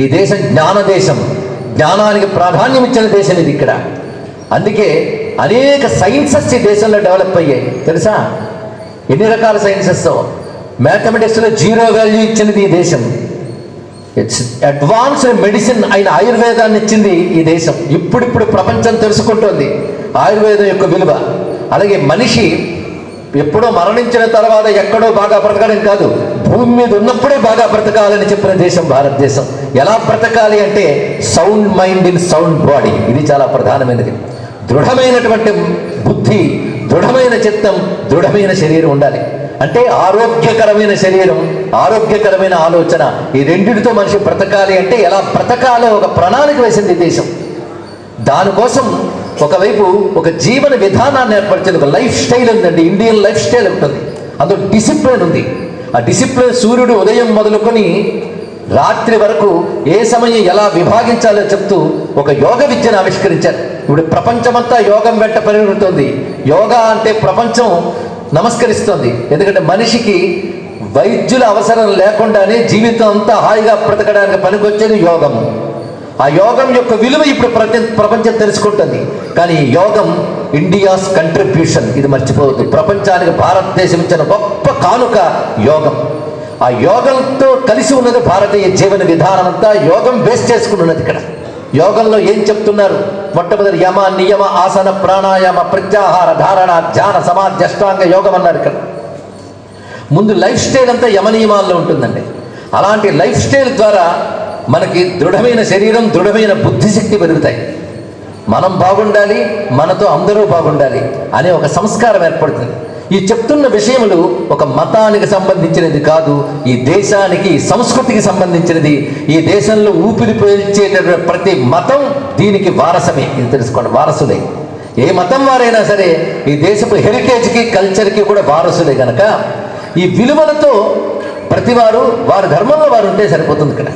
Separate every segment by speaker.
Speaker 1: ఈ దేశం జ్ఞాన దేశం. జ్ఞానానికి ప్రాధాన్యం ఇచ్చిన దేశం ఇది ఇక్కడ. అందుకే అనేక సైన్సెస్ ఈ దేశంలో డెవలప్ అయ్యాయి. తెలుసా? ఎన్ని రకాల సైన్సెస్ మ్యాథమెటిక్స్లో జీరో వాల్యూ ఇచ్చినది ఈ దేశం. ఇట్స్ అడ్వాన్స్డ్ మెడిసిన్ అయిన ఆయుర్వేదాన్ని ఇచ్చింది ఈ దేశం. ఇప్పుడిప్పుడు ప్రపంచం తెలుసుకుంటోంది ఆయుర్వేదం యొక్క విలువ. అలాగే మనిషి ఎప్పుడో మరణించిన తర్వాత ఎక్కడో బాగా బ్రతకడం కాదు. భూమి మీద ఉన్నప్పుడే బాగా బ్రతకాలని చెప్పిన దేశం భారతదేశం. ఎలా బ్రతకాలి అంటే sound mind in sound body ఇది చాలా ప్రధానమైనది. దృఢమైనటువంటి బుద్ధి దృఢమైన చిత్తం దృఢమైన శరీరం ఉండాలి. అంటే ఆరోగ్యకరమైన శరీరం ఆరోగ్యకరమైన ఆలోచన ఈ రెండింటితో మనిషి బ్రతకాలి అంటే ఎలా బ్రతకాలో ఒక ప్రణాళిక వేసింది దేశం. దానికోసం ఒకవైపు ఒక జీవన విధానాన్ని ఏర్పరిచింది ఒక లైఫ్ స్టైల్ ఉందండి ఇండియన్ లైఫ్ స్టైల్ ఉంటుంది. అందులో డిసిప్లిన్ ఉంది. ఆ డిసిప్లిన్ సూర్యుడు ఉదయం మొదలుకొని రాత్రి వరకు ఏ సమయం ఎలా విభాగించాలో చెప్తూ ఒక యోగ విద్యను ఆవిష్కరించారు. ఇప్పుడు ప్రపంచమంతా యోగం వెంట పరిగెడుతోంది యోగా అంటే ప్రపంచం నమస్కరిస్తుంది. ఎందుకంటే మనిషికి వైద్యుల అవసరం లేకుండానే జీవితం అంతా హాయిగా బ్రతకడానికి పనికొచ్చేది యోగం. ఆ యోగం యొక్క విలువ ఇప్పుడు ప్రతి ప్రపంచం తెలుసుకుంటుంది. కానీ యోగం ఇండియాస్ కంట్రిబ్యూషన్. ఇది మర్చిపోవద్దు. ప్రపంచానికి భారతదేశం ఇచ్చిన గొప్ప కానుక యోగం. ఆ యోగంతో కలిసి ఉన్నది భారతీయ జీవన విధానం అంతా యోగం బేస్ చేసుకుని ఉన్నది ఇక్కడ. యోగంలో ఏం చెప్తున్నారు? మొట్టమొదటి యమ నియమ ఆసన ప్రాణాయామ ప్రత్యాహార ధారణ ధ్యాన సమాధి అష్టాంగ యోగం అన్నారు ఇక్కడ. ముందు లైఫ్ స్టైల్ అంతా యమనియమాల్లో ఉంటుందండి. అలాంటి లైఫ్ స్టైల్ ద్వారా మనకి దృఢమైన శరీరం దృఢమైన బుద్ధిశక్తి పెరుగుతాయి. మనం బాగుండాలి మనతో అందరూ బాగుండాలి అనే ఒక సంస్కారం ఏర్పడుతుంది. ఈ చెప్తున్న విషయములు ఒక మతానికి సంబంధించినది కాదు ఈ దేశానికి సంస్కృతికి సంబంధించినది. ఈ దేశంలో ఊపిరి పీల్చేటటువంటి ప్రతి మతం దీనికి వారసమే. ఇది తెలుసుకోండి వారసులే. ఏ మతం వారైనా సరే ఈ దేశపు హెరిటేజ్కి కల్చర్కి కూడా వారసులే కనుక ఈ విలువలతో ప్రతివారు వారి ధర్మంలో వారు ఉంటే సరిపోతుంది ఇక్కడ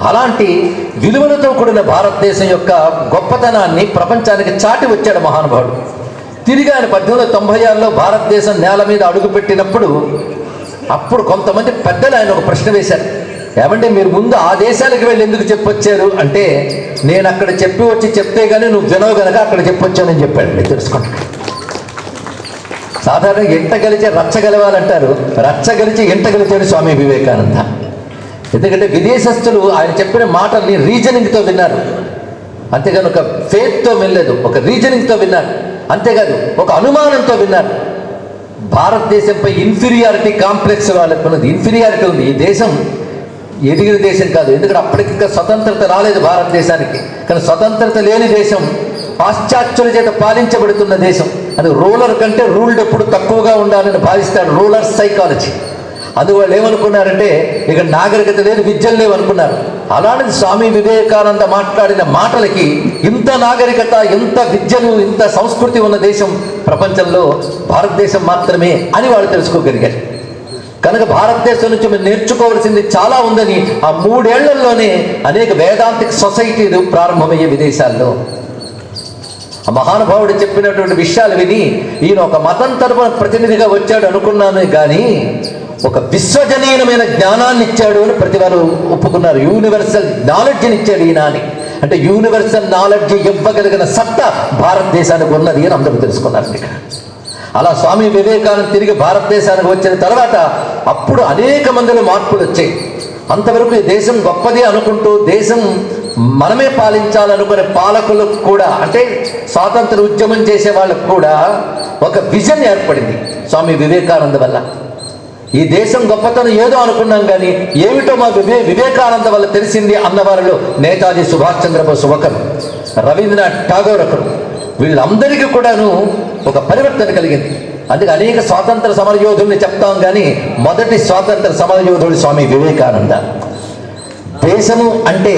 Speaker 1: అలాంటి విలువలతో కూడిన భారతదేశం యొక్క గొప్పతనాన్ని ప్రపంచానికి చాటి వచ్చాడు మహానుభావుడు. తిరిగి ఆయన పద్దెనిమిది వందల తొంభై ఆరులో భారతదేశం నేల మీద అడుగుపెట్టినప్పుడు అప్పుడు కొంతమంది పెద్దలు ఆయన ఒక ప్రశ్న వేశారు. ఏమంటే మీరు ముందు ఆ దేశాలకు వెళ్ళి ఎందుకు చెప్పొచ్చారు? అంటే నేను అక్కడ చెప్పి వచ్చి చెప్తే కానీ నువ్వు వినవు కనుక అక్కడ చెప్పొచ్చానని చెప్పాడు. మీరు తెలుసుకోండి. సాధారణంగా ఇంట గెలిచే రచ్చ గెలవాలంటారు. రచ్చ గెలిచి ఇంట గెలిచాడు స్వామి వివేకానంద. ఎందుకంటే విదేశస్తులు ఆయన చెప్పిన మాటల్ని రీజనింగ్తో విన్నారు. అంతేగాని ఒక ఫేత్తో వినలేదు ఒక రీజనింగ్తో విన్నారు. అంతేకాదు ఒక అనుమానంతో విన్నారు. భారతదేశంపై ఇన్ఫీరియారిటీ కాంప్లెక్స్ వాళ్ళకు ఉన్నది. ఇన్ఫీరియారిటీ ఉంది. ఈ దేశం ఎదిగిన దేశం కాదు. ఎందుకంటే అప్పటికి ఇంకా స్వతంత్రత రాలేదు భారతదేశానికి. కానీ స్వతంత్రత లేని దేశం పాశ్చాత్యుల చేత పాలించబడుతున్న దేశం. అది రూలర్ కంటే రూల్డ్ ఎప్పుడు తక్కువగా ఉండాలని భావిస్తాడు రూలర్ సైకాలజీ. అందువల్ల ఏమనుకున్నారంటే ఇక నాగరికత లేదు విద్యలు లేవు అనుకున్నారు. అలాంటిది స్వామి వివేకానంద మాట్లాడిన మాటలకి ఇంత నాగరికత ఇంత విద్యలు ఇంత సంస్కృతి ఉన్న దేశం ప్రపంచంలో భారతదేశం మాత్రమే అని వాళ్ళు తెలుసుకోగలిగారు. కనుక భారతదేశం నుంచి మేము నేర్చుకోవాల్సింది చాలా ఉందని ఆ మూడేళ్ళలోనే అనేక వేదాంతిక సొసైటీలు ప్రారంభమయ్యే విదేశాల్లో. ఆ మహానుభావుడు చెప్పినటువంటి విషయాలు విని ఈయన ఒక మతం తరపున ప్రతినిధిగా వచ్చాడు అనుకున్నాను కానీ ఒక విశ్వజనీయమైన జ్ఞానాన్ని ఇచ్చాడు అని ప్రతి వారు ఒప్పుకున్నారు. యూనివర్సల్ నాలెడ్జ్ని ఇచ్చాడు ఈయన అని అంటే యూనివర్సల్ నాలెడ్జ్ ఇవ్వగలిగిన సత్తా భారతదేశానికి ఉన్నది అని అందరూ తెలుసుకున్నారు ఇక్కడ. అలా స్వామి వివేకానంద తిరిగి భారతదేశానికి వచ్చిన తర్వాత అప్పుడు అనేక మందిలో మార్పులు వచ్చాయి. అంతవరకు ఈ దేశం గొప్పది అనుకుంటూ దేశం మనమే పాలించాలనుకునే పాలకులకు కూడా అంటే స్వాతంత్ర ఉద్యమం చేసే వాళ్ళకు కూడా ఒక విజన్ ఏర్పడింది స్వామి వివేకానంద వల్ల. ఈ దేశం గొప్పతనం ఏదో అనుకున్నాం కానీ ఏమిటో మా వివే వివేకానంద వల్ల తెలిసింది అన్నవారిలో నేతాజీ సుభాష్ చంద్రబోస్ ఒకరు రవీంద్రనాథ్ ఠాగోర్ ఒకరు. వీళ్ళందరికీ కూడాను ఒక పరివర్తన కలిగింది. అందుకే అనేక స్వాతంత్ర సమరయోధుల్ని చెప్తాం కానీ మొదటి స్వాతంత్ర సమరయోధుడు స్వామి వివేకానంద. దేశము అంటే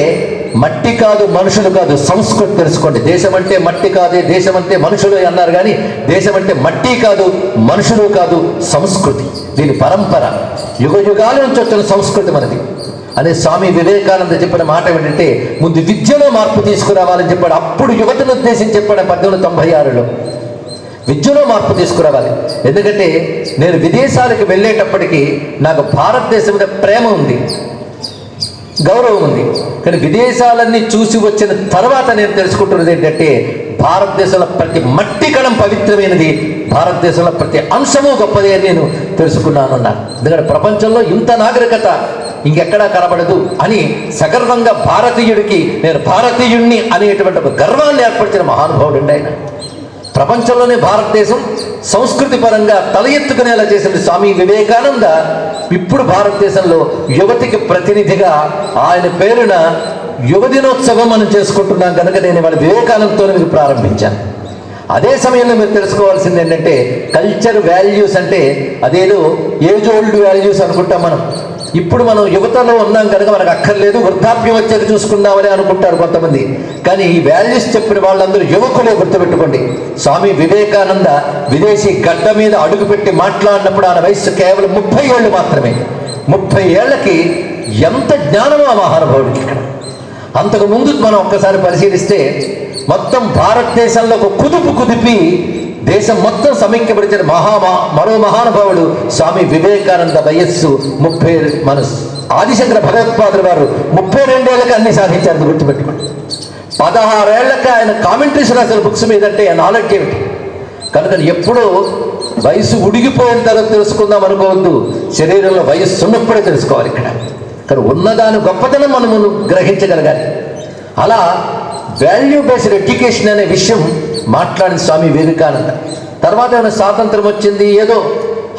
Speaker 1: మట్టి కాదు మనుషులు కాదు సంస్కృతి తెలుసుకోండి. దేశం అంటే మట్టి కాదే దేశం అంటే మనుషులు అన్నారు కానీ దేశం అంటే మట్టి కాదు మనుషులు కాదు సంస్కృతి. దీని పరంపర. యుగ యుగాల నుంచి వచ్చిన సంస్కృతి మనది. అనే స్వామి వివేకానంద చెప్పిన మాట ఏంటంటే ముందు విద్యలో మార్పు తీసుకురావాలని చెప్పాడు. అప్పుడు యువతను ఉద్దేశించి చెప్పాడు పద్దెనిమిది తొంభై ఆరులో. విద్యలో మార్పు తీసుకురావాలి. ఎందుకంటే నేను విదేశాలకు వెళ్ళేటప్పటికీ నాకు భారతదేశం మీద ప్రేమ ఉంది. గౌరవం ఉంది. కానీ విదేశాలన్నీ చూసి వచ్చిన తర్వాత నేను తెలుసుకుంటున్నది ఏంటంటే భారతదేశంలో ప్రతి మట్టి కణం పవిత్రమైనది భారతదేశంలో ప్రతి అంశము గొప్పది అని నేను తెలుసుకున్నాను అన్నాను ఎందుకంటే ప్రపంచంలో ఇంత నాగరికత ఇంకెక్కడా కనబడదు అని సగర్వంగా భారతీయుడికి నేను భారతీయుణ్ణి అనేటువంటి గర్వాన్ని ఏర్పరిచిన మహానుభావుడు ఆయన. ప్రపంచంలోనే భారతదేశం సంస్కృతి పరంగా తల ఎత్తుకునేలా చేసిన స్వామి వివేకానంద ఇప్పుడు భారతదేశంలో యువతికి ప్రతినిధిగా ఆయన పేరున యువ దినోత్సవం మనం చేసుకుంటున్నాం కనుక నేను వాళ్ళ వివేకానందతో మీకు ప్రారంభించాను. అదే సమయంలో మీరు తెలుసుకోవాల్సింది ఏంటంటే కల్చర్ వాల్యూస్ అంటే అదేదో ఏజ్ ఓల్డ్ వాల్యూస్ అనుకుంటాం మనం. ఇప్పుడు మనం యువతలో ఉన్నాం కనుక మనకు అక్కర్లేదు వృద్ధాప్యం వచ్చేది చూసుకుందామని అనుకుంటారు కొంతమంది. కానీ ఈ వాల్యూస్ చెప్పిన వాళ్ళందరూ యువకులే గుర్తుపెట్టుకోండి. స్వామి వివేకానంద విదేశీ గడ్డ మీద అడుగుపెట్టి మాట్లాడినప్పుడు ఆయన వయస్సు కేవలం ముప్పై ఏళ్ళు మాత్రమే. ముప్పై ఏళ్ళకి ఎంత జ్ఞానమో ఆ మహానుభావుడికి ఇక్కడ. అంతకు ముందు మనం ఒక్కసారి పరిశీలిస్తే మొత్తం భారతదేశంలో ఒక కుదుపు కుదిపి దేశం మొత్తం సమీక్షపరిచిన మహా మరో మహానుభావుడు స్వామి వివేకానంద వయస్సు ముప్పై మన ఆదిశంకర భగవత్పాదులు వారు ముప్పై రెండేళ్ళకి అన్ని సాధించారు గుర్తుపెట్టుకోండి. పదహారేళ్ళకి ఆయన కామెంట్రీస్ రాసిన బుక్స్ మీద అంటే నాలెడ్జ్ ఏమిటి? కనుక ఎప్పుడూ వయసు ఉడిగిపోయిన తర్వాత తెలుసుకుందాం అనుకోవద్దు. శరీరంలో వయస్సు ఉన్నప్పుడే తెలుసుకోవాలి ఇక్కడ. కానీ ఉన్నదాని గొప్పతనం మనము గ్రహించగలగాలి. అలా వాల్యూ బేస్డ్ ఎడ్యుకేషన్ అనే విషయం మాట్లాడిన స్వామి వివేకానంద. తర్వాత ఏమైనా స్వాతంత్రం వచ్చింది? ఏదో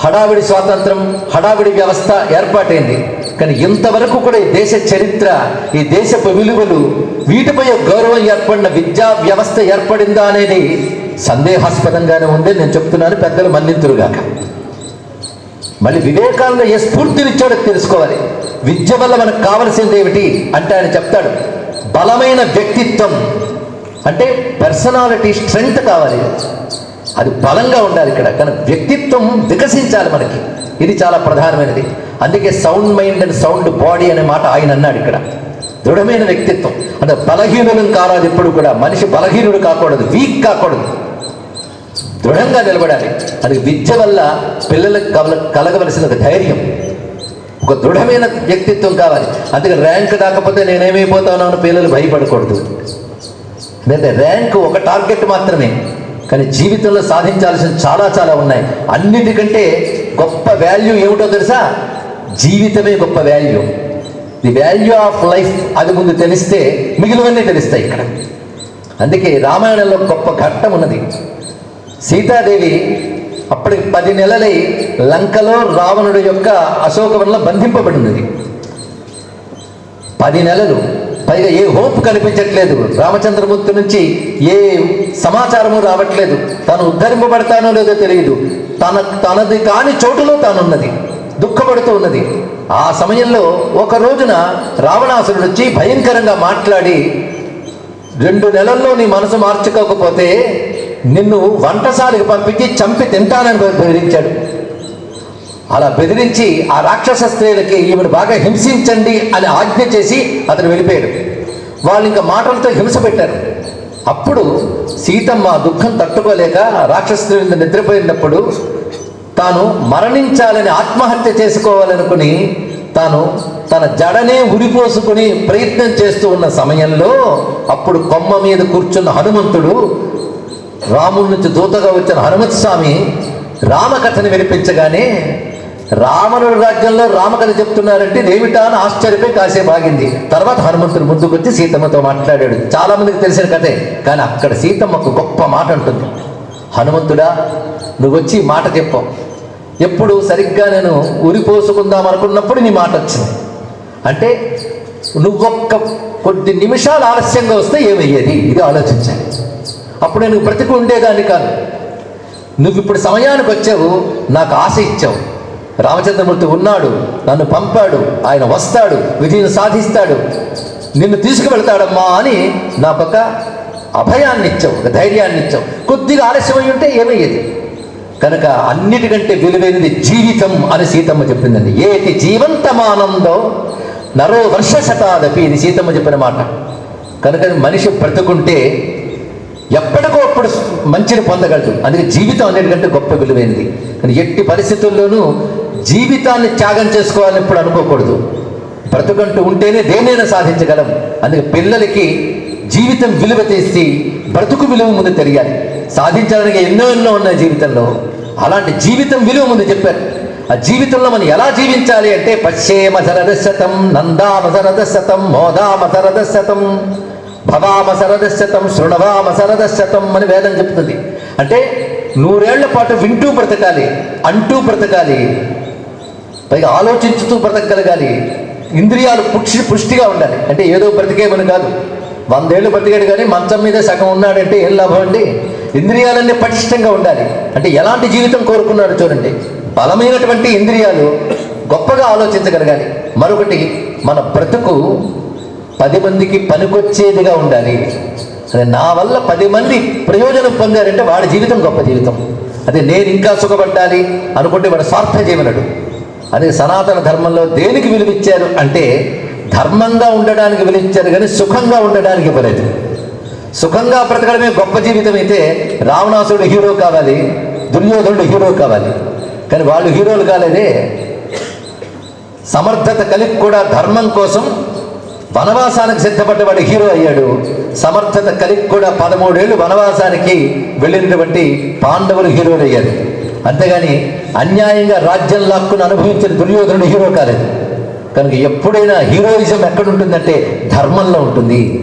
Speaker 1: హడావిడి స్వాతంత్రం హడావిడి వ్యవస్థ ఏర్పాటైంది. కానీ ఇంతవరకు కూడా ఈ దేశ చరిత్ర ఈ దేశపు విలువలు వీటిపై గౌరవం ఏర్పడిన విద్యా వ్యవస్థ ఏర్పడిందా అనేది సందేహాస్పదంగానే ఉంది. నేను చెప్తున్నాను పెద్దలు మన్నింతురుగాక మళ్ళీ వివేకానంద ఏ స్ఫూర్తినిచ్చాడో తెలుసుకోవాలి. విద్య వల్ల మనకు కావలసింది ఏమిటి? అంటే ఆయన చెప్తాడు బలమైన వ్యక్తిత్వం అంటే పర్సనాలిటీ స్ట్రెంగ్త్ కావాలి. అది బలంగా ఉండాలి ఇక్కడ. కానీ వ్యక్తిత్వం వికసించాలి మనకి. ఇది చాలా ప్రధానమైనది. అందుకే sound mind and sound body అనే మాట ఆయన అన్నాడు ఇక్కడ. దృఢమైన వ్యక్తిత్వం. అంటే బలహీనులను కారాదు ఎప్పుడు కూడా. మనిషి బలహీనుడు కాకూడదు. వీక్ కాకూడదు. దృఢంగా నిలబడాలి. అది విద్య వల్ల పిల్లలకు కల కలగవలసిన ఒక ధైర్యం. ఒక దృఢమైన వ్యక్తిత్వం కావాలి. అందుకే ర్యాంక్ రాకపోతే నేనేమైపోతాను అని పిల్లలు భయపడకూడదు. లేదా ర్యాంక్ ఒక టార్గెట్ మాత్రమే కానీ జీవితంలో సాధించాల్సిన చాలా చాలా ఉన్నాయి. అన్నిటికంటే గొప్ప వాల్యూ ఏమిటో తెలుసా? జీవితమే గొప్ప value. The value of life అది ముందు తెలిస్తే మిగిలివన్నీ తెలుస్తాయి ఇక్కడ. అందుకే రామాయణంలో గొప్ప ఘట్టం ఉన్నది. సీతాదేవి అప్పటికి పది నెలలై లంకలో రావణుడి యొక్క అశోకవనంలో బంధింపబడినది పది నెలలు పైగా ఏ హోప్ కనిపించట్లేదు. రామచంద్రమూర్తి నుంచి ఏ సమాచారము రావట్లేదు. తను ఉద్ధరింపబడతానో లేదో తెలియదు. తన తనది కాని చోటులో తానున్నది. దుఃఖపడుతూ ఉన్నది. ఆ సమయంలో ఒక రోజున రావణాసురుడు వచ్చి భయంకరంగా మాట్లాడి రెండు నెలల్లో నీ మనసు మార్చుకోకపోతే నిన్ను వంటసారికి పంపించి చంపి తింటానని బెదిరించాడు. అలా బెదిరించి ఆ రాక్షస స్త్రీలకి ఈవిడ బాగా హింసించండి అని ఆజ్ఞ చేసి అతను వెళ్ళిపోయాడు. వాళ్ళు ఇంకా మాటలతో హింస పెట్టారు. అప్పుడు సీతమ్మ దుఃఖం తట్టుకోలేక రాక్షస స్త్రీ మీద నిద్రపోయినప్పుడు తాను మరణించాలని ఆత్మహత్య చేసుకోవాలనుకుని తాను తన జడనే ఉరిపోసుకుని ప్రయత్నం చేస్తూ ఉన్న సమయంలో అప్పుడు కొమ్మ మీద కూర్చున్న హనుమంతుడు రాముడి నుంచి దూతగా వచ్చిన హనుమత్ స్వామి రామకథని వినిపించగానే రామనుడి రాజ్యంలో రామకథ చెప్తున్నారంటే ఏమిటా అని ఆశ్చర్యపై కాసేపు ఆగింది. తర్వాత హనుమంతుడు ముందుకు వచ్చి సీతమ్మతో మాట్లాడాడు. చాలా మందికి తెలిసిన కథే కానీ అక్కడ సీతమ్మకు గొప్ప మాట ఉంటుంది. హనుమంతుడా నువ్వు వచ్చి మాట చెప్పావు ఎప్పుడు సరిగ్గా నేను ఉరిపోసుకుందాం అనుకున్నప్పుడు నీ మాట వచ్చింది. అంటే నువ్వొక్క కొద్ది నిమిషాలు ఆలస్యంగా వస్తే ఏమయ్యేది? ఇది ఆలోచించాలి. అప్పుడు నేను బ్రతికి ఉండేదాన్ని కాదు. నువ్వు ఇప్పుడు సమయానికి వచ్చావు నాకు ఆశ ఇచ్చావు. రామచంద్రమూర్తి ఉన్నాడు నన్ను పంపాడు ఆయన వస్తాడు విజయం సాధిస్తాడు. నిన్ను తీసుకువెళ్తాడమ్మా అని నాకొక అభయాన్ని ఇచ్చావు ఒక ధైర్యాన్ని ఇచ్చావు కొద్దిగా ఆలస్యమై ఉంటే ఏమయ్యేది? కనుక అన్నిటికంటే విలువైనది జీవితం అని సీతమ్మ చెప్పిందండి. ఏటి జీవంతమానందో నరో వర్ష శతాదపి ఇది సీతమ్మ చెప్పిన మాట. కనుక మనిషి బ్రతుకుంటే ఎప్పటికో అప్పుడు మంచిని పొందగలదు అందుకే జీవితం అన్నిటికంటే గొప్ప విలువైనది. కానీ ఎట్టి పరిస్థితుల్లోనూ జీవితాన్ని త్యాగం చేసుకోవాలని ఇప్పుడు అనుకోకూడదు. బ్రతుకంటూ ఉంటేనే దేనైనా సాధించగలం. అందుకే పిల్లలకి జీవితం విలువ చేసి బ్రతుకు విలువ ముందు తెలియాలి. సాధించడానికి ఎన్నో ఎన్నో ఉన్నాయి జీవితంలో. అలాంటి జీవితం విలువ ముందు చెప్పారు. ఆ జీవితంలో మనం ఎలా జీవించాలి అంటే పశ్చేమ శరదశతం నందామ శరదశతం మోదామ శరదశతం భవామ శరదశతం శృణవామ శరదశతం అని వేదం చెప్తుంది. అంటే నూరేళ్ళ పాటు వింటూ బ్రతకాలి అంటూ బ్రతకాలి. పైగా ఆలోచించుతూ బ్రతకగలగాలి. ఇంద్రియాలు పుష్టి పుష్టిగా ఉండాలి. అంటే ఏదో బ్రతికేమని కాదు. వందేళ్ళు బ్రతికాడు కానీ మంచం మీద సగం ఉన్నాడంటే ఏం లాభం అండి? ఇంద్రియాలన్నీ పటిష్టంగా ఉండాలి. అంటే ఎలాంటి జీవితం కోరుకున్నాడు చూడండి. బలమైనటువంటి ఇంద్రియాలు గొప్పగా ఆలోచించగలగాలి. మరొకటి మన బ్రతుకు పది మందికి పనికొచ్చేదిగా ఉండాలి. అదే నా వల్ల పది మంది ప్రయోజనం పొందారంటే వాడి జీవితం గొప్ప జీవితం. అదే నేను ఇంకా సుఖపడ్డాలి అనుకుంటే వాడు స్వార్థ జీవనుడు అదే సనాతన ధర్మంలో దేనికి విలువిచ్చారు అంటే ధర్మంగా ఉండడానికి విలువిచ్చారు కానీ సుఖంగా ఉండడానికి ఇవ్వలేదు. సుఖంగా బ్రతకడమే గొప్ప జీవితం అయితే రావణాసుడు హీరో కావాలి దుర్యోధనుడు హీరో కావాలి. కానీ వాళ్ళు హీరోలు కాలేదే. సమర్థత కలిగి కూడా ధర్మం కోసం వనవాసానికి సిద్ధపడ్డవాడు హీరో అయ్యాడు. సమర్థత కలిగి కూడా పదమూడేళ్ళు వనవాసానికి వెళ్ళినటువంటి పాండవులు హీరోలు అయ్యారు. అంతేగాని అన్యాయంగా రాజ్యం లాక్కుని అనుభవించిన దుర్యోధనుడు హీరో కాలేదు. కనుక ఎప్పుడైనా హీరోయిజం ఎక్కడుంటుందంటే ధర్మంలో ఉంటుంది.